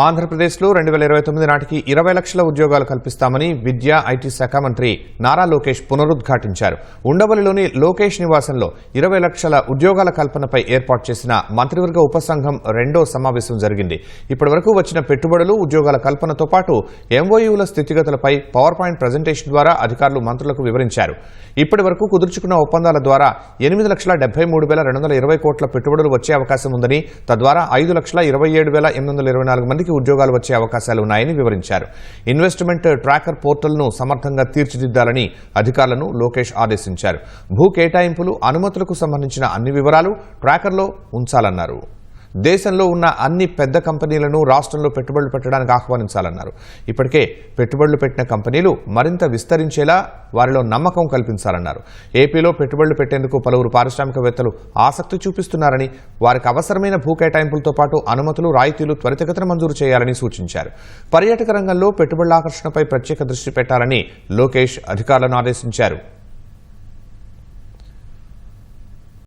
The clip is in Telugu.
ఆంధ్రప్రదేశ్లో రెండు వేల ఇరవై తొమ్మిది నాటికి ఇరవై లక్షల ఉద్యోగాలు కల్పిస్తామని విద్యా ఐటీ శాఖ మంత్రి నారా లోకేష్ పునరుద్ఘాటించారు. ఉండవల్లిలోని లోకేష్ నివాసంలో ఇరవై లక్షల ఉద్యోగాల కల్పనపై ఏర్పాటు చేసిన మంత్రివర్గ ఉపసంఘం రెండో సమావేశం జరిగింది. ఇప్పటివరకు వచ్చిన పెట్టుబడులు ఉద్యోగాల కల్పనతో పాటు ఎంఓయూల స్థితిగతులపై పవర్ పాయింట్ ప్రజెంటేషన్ ద్వారా అధికారులు మంత్రులకు వివరించారు. ఇప్పటి వరకు కుదుర్చుకున్న ఒప్పందాల ద్వారా ఎనిమిది లక్షల డెబ్బై మూడు వేల రెండు వందల ఇరవై కోట్ల పెట్టుబడులు వచ్చే అవకాశం ఉందని తద్వారా ఐదు లక్షల ఇరవై ఏడు వేల ఎనిమిది వందల ఇరవై నాలుగు మంది మందికి ఉద్యోగాలు వచ్చే అవకాశాలు ఉన్నాయని వివరించారు. ఇన్వెస్ట్మెంట్ ట్రాకర్ పోర్టల్ను సమర్థంగా తీర్చిదిద్దాలని అధికారులను లోకేష్ ఆదేశించారు. భూ కేటాయింపులు అనుమతులకు సంబంధించిన అన్ని వివరాలు ట్రాకర్లో ఉంచాలన్నారు. దేశంలో ఉన్న అన్ని పెద్ద కంపెనీలను రాష్ట్రంలో పెట్టుబడులు పెట్టడానికి ఆహ్వానించాలన్నారు. ఇప్పటికే పెట్టుబడులు పెట్టిన కంపెనీలు మరింత విస్తరించేలా వారిలో నమ్మకం కల్పించాలన్నారు. ఏపీలో పెట్టుబడులు పెట్టేందుకు పలువురు పారిశ్రామికవేత్తలు ఆసక్తి చూపిస్తున్నారని వారికి అవసరమైన భూ కేటాయింపులతో పాటు అనుమతులు రాయితీలు త్వరితగతిన మంజూరు చేయాలని సూచించారు. పర్యాటక రంగంలో పెట్టుబడుల ఆకర్షణపై ప్రత్యేక దృష్టి పెట్టాలని లోకేష్ అధికారులను ఆదేశించారు.